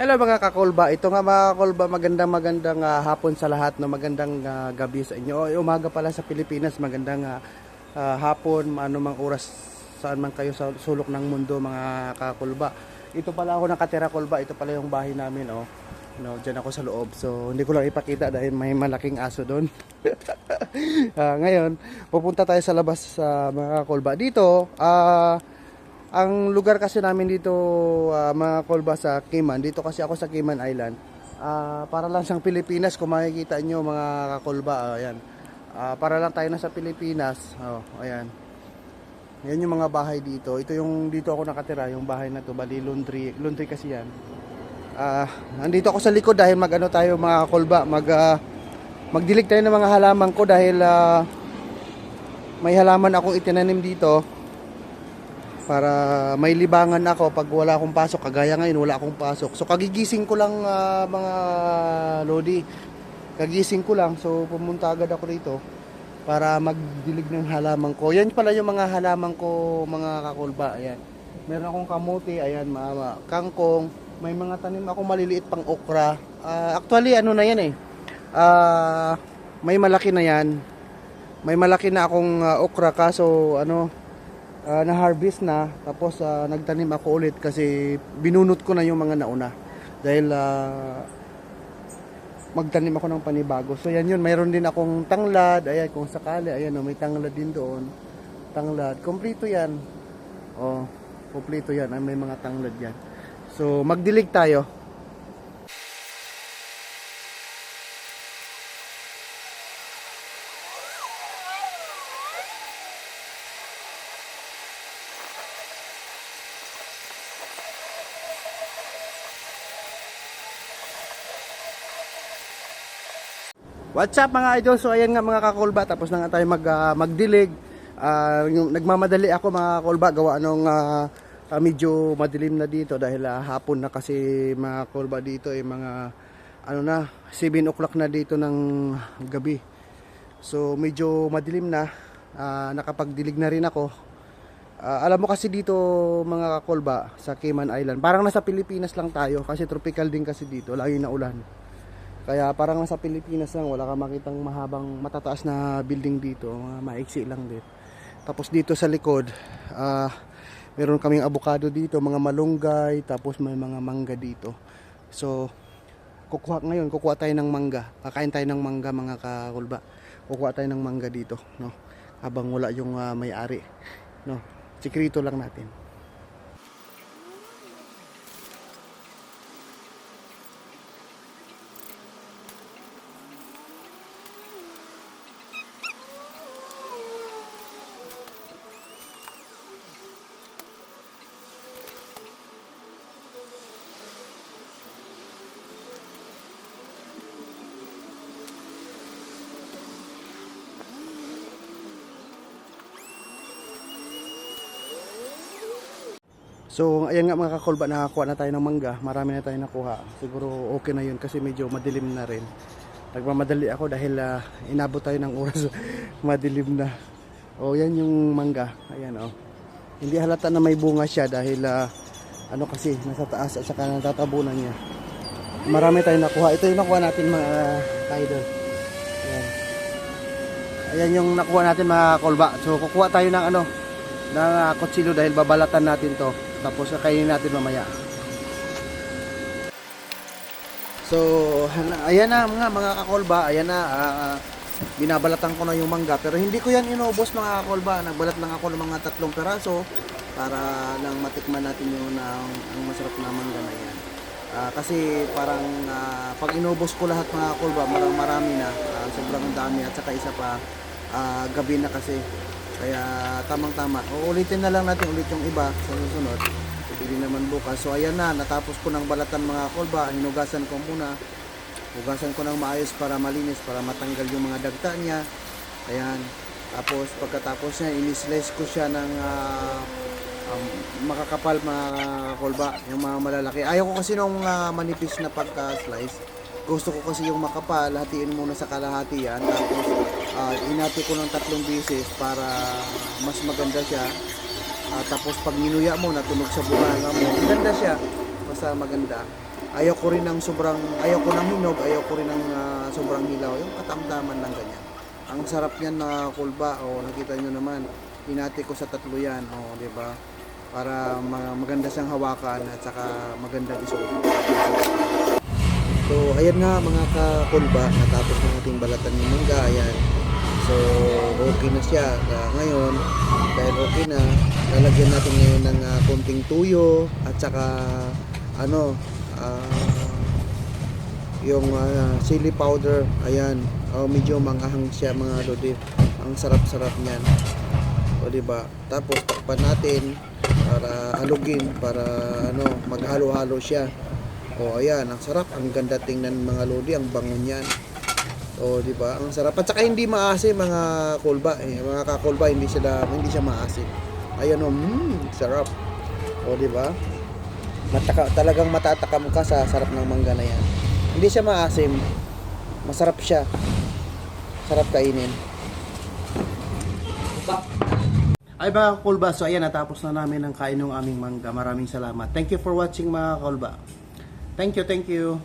Hello mga kakolba. Ito nga mga kakolba, magandang magandang ah, hapon sa lahat, no? magandang ah, gabi sa inyo. O, umaga pala sa Pilipinas, magandang ah, ah, hapon, ano mang oras saan man kayo sa sulok ng mundo mga kakolba. Ito pala ako nakatira kolba, ito pala yung bahay namin, oh. No, diyan ako sa loob. So, hindi ko lang ipakita dahil may malaking aso doon. Ah, ngayon, pupunta tayo sa labas sa mga kolba. Dito, ah ang lugar kasi namin dito ah, mga kolba sa Cayman, dito kasi ako sa Cayman Island. Ah, para lang siyang Pilipinas kung makikita nyo mga kakolba, ayan. Ah, para lang tayo nasa Pilipinas. Oh, ayan. Yan yung mga bahay dito. Ito yung dito ako nakatira, yung bahay na to, bali laundry, laundry kasi yan. Ah, nandito ako sa likod dahil magano tayo mga kakolba, mag ah, magdilig tayo ng mga halaman ko dahil ah, may halaman akong itinanim dito para may libangan ako pag wala akong pasok. Kagaya ngayon wala akong pasok. So kagigising ko lang ah, mga lodi. Kagising ko lang. So pumunta agad ako rito para magdilig ng halaman ko. Yan pala yung mga halaman ko mga kakulba. Ayan. Meron akong kamuti ayan mama kangkong. May mga tanim ako. Maliliit pang okra. Ah, actually ano na yan eh. Ah, may malaki na yan. May malaki na akong ah, okra. Kaso ano ah, na-harvest na tapos ah, nagtanim ako ulit kasi binunot ko na yung mga nauna. Dahil ah, magtanim ako ng panibago. So yan yun. Mayroon din akong tanglad. Ayan kung sakali. Ayan oh, may tanglad din doon. Tanglad. Kompleto yan. Oh kompleto yan. Ay may mga tanglad yan. So magdilig tayo What's up mga idol? So ayan nga mga kakulba, tapos na nga tayo mag, ah, magdilig. Yung, nagmamadali ako mga kakulba, gawa nung ah, medyo madilim na dito dahil ah, hapon na kasi mga kakulba dito eh mga ano na, 7 o'clock na dito ng gabi. So medyo madilim na, Ah, nakapagdilig na rin ako. Ah, alam mo kasi dito mga kakulba sa Cayman Island, parang nasa Pilipinas lang tayo kasi tropical din kasi dito, lagi na ulan. Kaya parang nasa Pilipinas lang, wala ka makitang mahabang matataas na building dito, mga maiksi lang din. Tapos dito sa likod, ah meron kaming abukado dito, mga malunggay, tapos may mga mangga dito. So, kukuha ngayon, kukuha tayo ng mangga. Kakain tayo ng mangga mga kakulba. Kukuha tayo ng mangga dito, no? Habang wala yung ah, may-ari, no? Sikrito lang natin. So, ayan nga mga kakulba, nakakuha na tayo ng mangga. Marami na tayo nakuha. Siguro okay na yun kasi medyo madilim na rin. Nagmamadali ako dahil ah, inabot tayo ng oras. madilim na. O, yan yung mangga. Ayan, o. Hindi halata na may bunga siya dahil ah, ano kasi, nasa taas at saka natatabunan niya. Marami tayong nakuha. Ito yung nakuha natin mga uh, idol. Ayan. Ayan yung nakuha natin mga kolba. So, kukuha tayo ng ano, ng uh, kutsilyo dahil babalatan natin to. Tapos kakainin natin mamaya. So, ayan na mga mga kakolba, ayan na ah, binabalatan ko na yung mangga pero hindi ko yan inubos mga kakolba. Nagbalat lang ako ng mga tatlong peraso para lang matikman natin yung na, ang masarap na mangga na yan. Ah, kasi parang ah, pag inubos ko lahat mga kakolba, marang marami na, ah, sobrang dami at saka isa pa ah, gabi na kasi kaya tamang-tama. Uulitin na lang natin ulit yung iba sa susunod. Pwede naman bukas. So ayan na, natapos ko ng balatan mga kolba. Hinugasan ko muna. Hugasan ko ng maayos para malinis, para matanggal yung mga dagta niya. Ayan. Tapos pagkatapos niya, inislice ko siya ng ah, um, makakapal mga kolba, yung mga malalaki. Ayaw ko kasi nung ah, manipis na pagka-slice. Gusto ko kasi yung makapal, hatiin muna sa kalahati yan. Tapos ah, inati ko ng tatlong beses para mas maganda siya. Ah, tapos pag ninuya mo, natunog sa bunganga mo, maganda siya. Basta maganda. Ayaw ko rin ng sobrang, ayaw ko ng hinog, ayaw ko rin ng ah, sobrang hilaw. Yung katamtaman lang ganyan. Ang sarap niyan na kulba. O, nakita nyo naman. Hinati ko sa tatlo yan. O, di ba? Para ma- maganda siyang hawakan at saka maganda isuot. So, ayan nga mga kakulba, natapos na ating balatan ng mangga, ayan. So, okay na siya. Ah, ngayon, dahil okay na, lalagyan natin ngayon ng ah, konting tuyo at saka ano, ah, yung ah, chili powder, ayan. Oh, medyo mangahang siya mga lodi. Ang sarap-sarap niyan. O, di ba? Tapos takpan natin para halugin para ano, maghalo-halo siya. O ayan, ang sarap, ang ganda tingnan mga lodi, ang bango niyan. O di ba? Ang sarap. At saka hindi maasim mga kulba, eh, mga kakulba, hindi sila hindi siya maasim. Ayan o, mm, sarap. O di ba? Mataka, talagang matatakam ka sa sarap ng mangga na yan. Hindi siya maasim. Masarap siya. Sarap kainin. Ay mga kulba, so ayan, natapos na namin ang kain ng aming mangga. Maraming salamat. Thank you for watching mga kulba. Thank you, thank you.